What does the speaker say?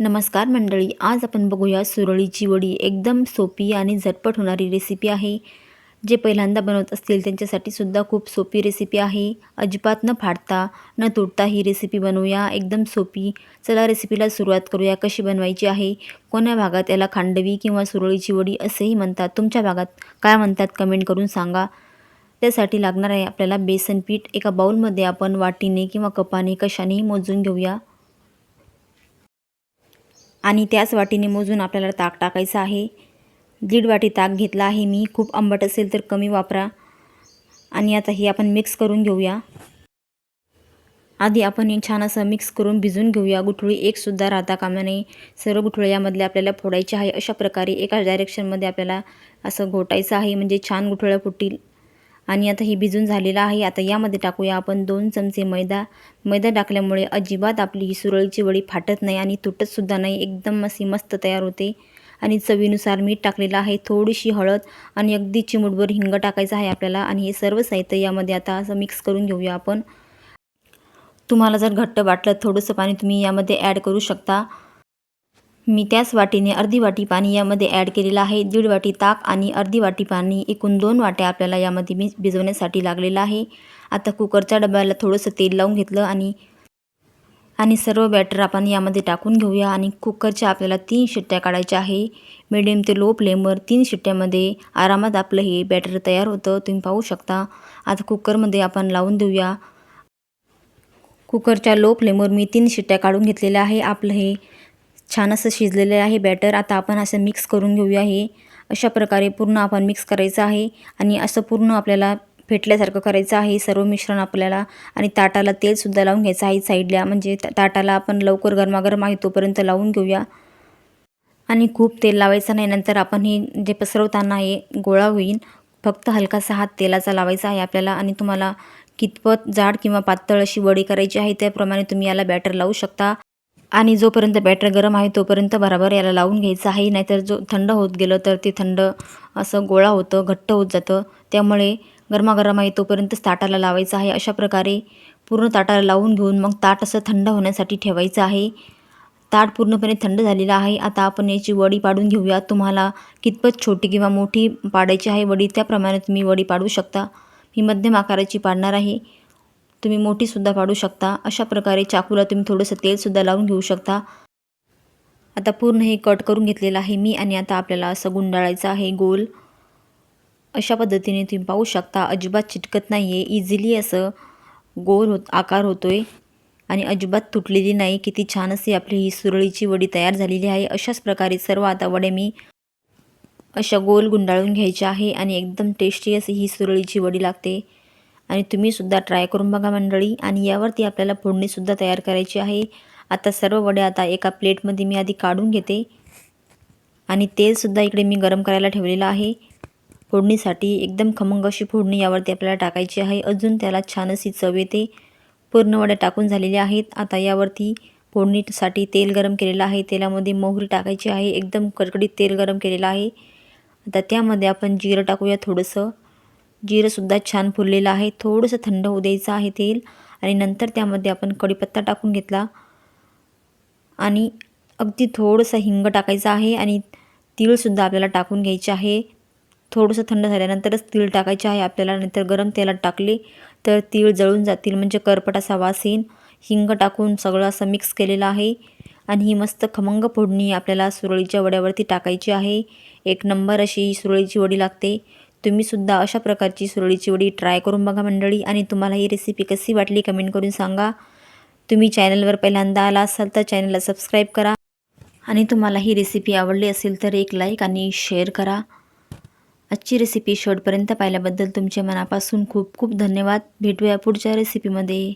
नमस्कार मंडळी आज आपण बघूया सुरळीची वडी. एकदम सोपी आणि झटपट होणारी रेसिपी आहे. जे पहिल्यांदा बनवत असतील त्यांच्यासाठी सुद्धा खूप सोपी रेसिपी आहे. अजिबात न फाडता न तुटता ही रेसिपी बनवूया. एकदम सोपी. चला रेसिपीला सुरुवात करूया. कशी बनवायची आहे? कोण्या भागात याला खांडवी किंवा सुरळीची वडी असेही म्हणतात? तुमच्या भागात काय म्हणतात कमेंट करून सांगा. त्यासाठी लागणार आहे आपल्याला बेसन पीठ. एका बाऊलमध्ये आपण वाटीने किंवा कपाने कशानेही मोजून घेऊया. आणि त्याच वाटीने मोजून आपल्याला ताक टाकायचं आहे. दीड वाटी ताक घेतला आहे मी. खूप आंबट असेल तर कमी वापरा. आणि आता हे आपण मिक्स करून घेऊया. आधी आपण हे छान असं मिक्स करून भिजून घेऊया. गुठळी एकसुद्धा राहता कामा नये. सर्व गुठळी यामधले आपल्याला फोडायचे आहे. अशा प्रकारे एकाच डायरेक्शनमध्ये आपल्याला असं घोटायचं आहे. म्हणजे छान गुठळ्या फुटतील. आणि आता हे भिजून झालेलं आहे. आता यामध्ये टाकूया आपण दोन चमचे मैदा. मैदा टाकल्यामुळे अजिबात आपली ही सुरळीची वडी फाटत नाही आणि तुटतसुद्धा नाही. एकदम अशी मस्त तयार होते. आणि चवीनुसार मीठ टाकलेलं आहे. थोडीशी हळद आणि अगदी चिमुटभर हिंग टाकायचं आहे आपल्याला. आणि हे सर्व साहित्य यामध्ये आता असं मिक्स करून घेऊया आपण. तुम्हाला जर घट्ट वाटलं थोडंसं पाणी तुम्ही यामध्ये ॲड करू शकता. मी त्याच वाटीने अर्धी वाटी पाणी यामध्ये ॲड केलेलं आहे. दीड वाटी ताक आणि अर्धी वाटी पाणी एकूण दोन वाट्या आपल्याला यामध्ये मी भिजवण्यासाठी लागलेलं आहे. आता कुकरच्या डब्याला थोडंसं तेल लावून घेतलं आणि आणि सर्व बॅटर आपण यामध्ये टाकून घेऊया आणि कुकरच्या आपल्याला तीन शिट्ट्या काढायच्या आहे. मिडियम ते लो फ्लेमवर तीन शिट्ट्यामध्ये आरामात आपलं हे बॅटर तयार होतं. तुम्ही पाहू शकता. आता कुकरमध्ये आपण लावून देऊया. कुकरच्या लो फ्लेमवर मी तीन शिट्ट्या काढून घेतलेल्या आहे. आपलं हे छान असं शिजलेलं आहे बॅटर आता आपण असं मिक्स करून घेऊया हे. अशा प्रकारे पूर्ण आपण मिक्स करायचं आहे आणि असं पूर्ण आपल्याला फेटल्यासारखं करायचं आहे सर्व मिश्रण आपल्याला. आणि ताटाला तेलसुद्धा लावून घ्यायचं आहे साईडला. म्हणजे ताटाला आपण लवकर गरमागरम आहे तोपर्यंत लावून घेऊया. आणि खूप तेल लावायचं नाही नंतर आपण हे जे पसरवताना हे गोळा होईल फक्त हलकासा हात तेलाचा लावायचा आहे आपल्याला. आणि तुम्हाला कितपत जाड किंवा पातळ अशी वडी करायची आहे त्याप्रमाणे तुम्ही याला बॅटर लावू शकता. आणि जोपर्यंत बॅटर गरम आहे तोपर्यंत बराबर याला लावून घ्यायचं आहे. नाहीतर जो थंड होत गेलं तर ते थंड असं गोळा होतं घट्ट होत जातं. त्यामुळे गरमागरम आहे तोपर्यंतच ताटाला लावायचं आहे. अशा प्रकारे पूर्ण ताटाला लावून घेऊन मग ताट असं थंड होण्यासाठी ठेवायचं आहे. ताट पूर्णपणे थंड झालेलं आहे. आता आपण याची वडी पाडून घेऊया. तुम्हाला कितपत छोटी किंवा मोठी पाडायची आहे वडी त्याप्रमाणे तुम्ही वडी पाडू शकता. मी मध्यम आकाराची पाडणार आहे. तुम्ही मोठीसुद्धा पाडू शकता. अशा प्रकारे चाकूला तुम्ही थोडंसं तेलसुद्धा लावून घेऊ शकता. आता पूर्ण हे कट करून घेतलेलं आहे मी आणि आता आपल्याला असं गुंडाळायचं आहे गोल. अशा पद्धतीने तुम्ही पाहू शकता अजिबात चिटकत नाही आहे इझिली असं गोल होत आकार होतो आहे आणि अजिबात तुटलेली नाही. किती छान अशी आपली ही सुरळीची वडी तयार झालेली आहे. अशाच प्रकारे सर्व आता वडे मी अशा गोल गुंडाळून घ्यायचे आहे आणि एकदम टेस्टी अशी ही सुरळीची वडी लागते. आणि तुम्हीसुद्धा ट्राय करून बघा मंडळी. आणि यावरती आपल्याला फोडणीसुद्धा तयार करायची आहे. आता सर्व वड्या आता एका प्लेटमध्ये मी आधी काढून घेते. आणि तेलसुद्धा इकडे मी गरम करायला ठेवलेलं आहे. फोडणीसाठी एकदम खमंग अशी फोडणी यावरती आपल्याला टाकायची आहे. अजून त्याला छान अशी चव येते. पूर्ण वड्या टाकून झालेल्या आहेत. आता यावरती फोडणीसाठी तेल गरम केलेलं आहे. तेलामध्ये मोहरी टाकायची आहे. एकदम कडकडीत तेल गरम केलेलं आहे. आता त्यामध्ये आपण जिरं टाकूया थोडंसं. जिरंसुद्धा छान फुललेलं आहे. थोडंसं थंड होऊ द्यायचं आहे तेल आणि नंतर त्यामध्ये आपण कढीपत्ता टाकून घेतला. आणि अगदी थोडंसं हिंग टाकायचं आहे आणि तीळसुद्धा आपल्याला टाकून घ्यायचे आहे. थोडंसं थंड झाल्यानंतरच तीळ टाकायचे आहे. आपल्याला नंतर गरम तेलात टाकले तर तीळ जळून जातील. म्हणजे करपट असा वास येईन. हिंग टाकून सगळं असं मिक्स केलेलं आहे. आणि ही मस्त खमंग फोडणी आपल्याला सुरळीच्या वड्यावरती टाकायची आहे. एक नंबर अशी सुरळीची वडी लागते. तुम्हीसुद्धा अशा प्रकारची सुरळीची वडी ट्राय करून बघा मंडळी. आणि तुम्हाला ही रेसिपी कशी वाटली कमेंट करून सांगा. तुम्ही चॅनलवर पहिल्यांदा आला असाल तर चॅनलला सबस्क्राईब करा. आणि तुम्हाला ही रेसिपी आवडली असेल तर एक लाईक आणि शेअर करा. आजची रेसिपी शेवटपर्यंत पाहिल्याबद्दल तुमच्या मनापासून खूप खूप धन्यवाद. भेटूया पुढच्या रेसिपीमध्ये